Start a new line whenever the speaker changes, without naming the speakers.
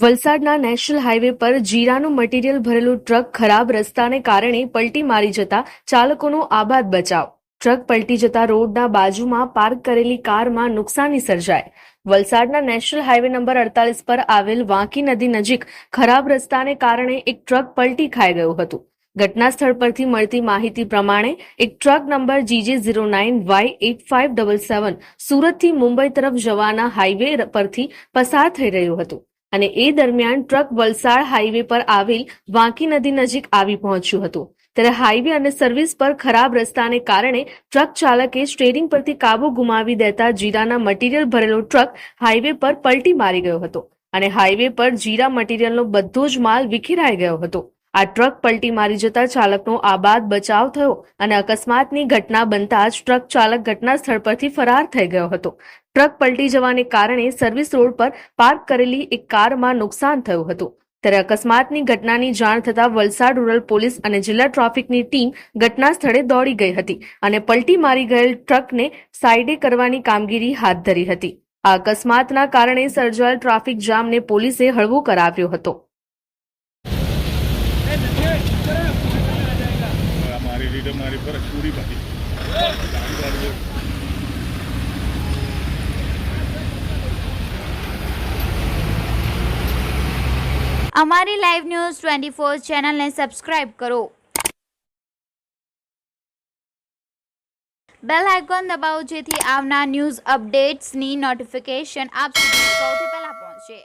વલસાડના national highway પર જીરાનું material ભરેલું ટ્રક ખરાબ રસ્તાને કારણે પલટી મારી જતા ચાલકોનો આબાદ બચાવ. ટ્રક પલટી જતા રોડના બાજુમાં પાર્ક કરેલી કારમાં નુકસાની સર્જાય. વલસાડના નેશનલ હાઈવે નંબર અડતાલીસ પર આવેલ વાંકી નદી નજીક ખરાબ રસ્તાને કારણે એક ટ્રક પલટી ખાઈ ગયું હતું. ઘટના સ્થળ પરથી મળતી માહિતી પ્રમાણે એક truck number GJ zero nine Y eight five double seven સુરતથી મુંબઈ તરફ જવાના હાઈવે પરથી પસાર થઈ રહ્યું હતું. અને એ દરમિયાન ટ્રક વલસાડ હાઈવે પર આવેલ વાંકી નદી નજીક આવી પહોંચ્યું હતું. ત્યારે હાઈવે અને સર્વિસ પર ખરાબ રસ્તાને કારણે ટ્રક ચાલકે સ્ટેરિંગ પરથી કાબુ ગુમાવી દેતા જીરાના મટીરીયલ ભરેલો ટ્રક હાઈવે પર પલટી મારી ગયો હતો અને હાઈવે પર જીરા મટીરીયલનો બધો જ માલ વિખેરાઈ ગયો હતો. આ ટ્રક પલટી મારી જતા ચાલકનો આબાદ બચાવ થયો અને અકસ્માતની ઘટના બનતા જ ટ્રક ચાલક ઘટના સ્થળ પરથી ફરાર થઈ ગયો હતો. ટ્રક પલટી જવાને કારણે સર્વિસ રોડ પર પાર્ક કરેલી એક કારમાં નુકસાન થયું હતું. ત્યારે અકસ્માતની ઘટનાની જાણ થતાં વલસાડ રૂરલ પોલીસ અને જિલ્લા ટ્રાફિકની ટીમ ઘટના સ્થળે દોડી ગઈ હતી અને પલટી મારી ગયેલ ટ્રકને સાઈડે કરવાની કામગીરી હાથ ધરી હતી. આ અકસ્માતના કારણે સર્જાયેલ ટ્રાફિક જામને પોલીસે હળવો કરાવ્યો હતો.
મારી लीडर મારી पर पूरी પાડી.
અમારી લાઈવ ન્યૂઝ ટ્વેન્ટી ફોર ચેનલને સબસ્ક્રાઇબ કરો. બેલ આઇકોન દબાવો જેથી આવનાર ન્યૂઝ અપડેટ્સની નોટિફિકેશન આપ સુધી સૌથી પહેલાં પહોંચે.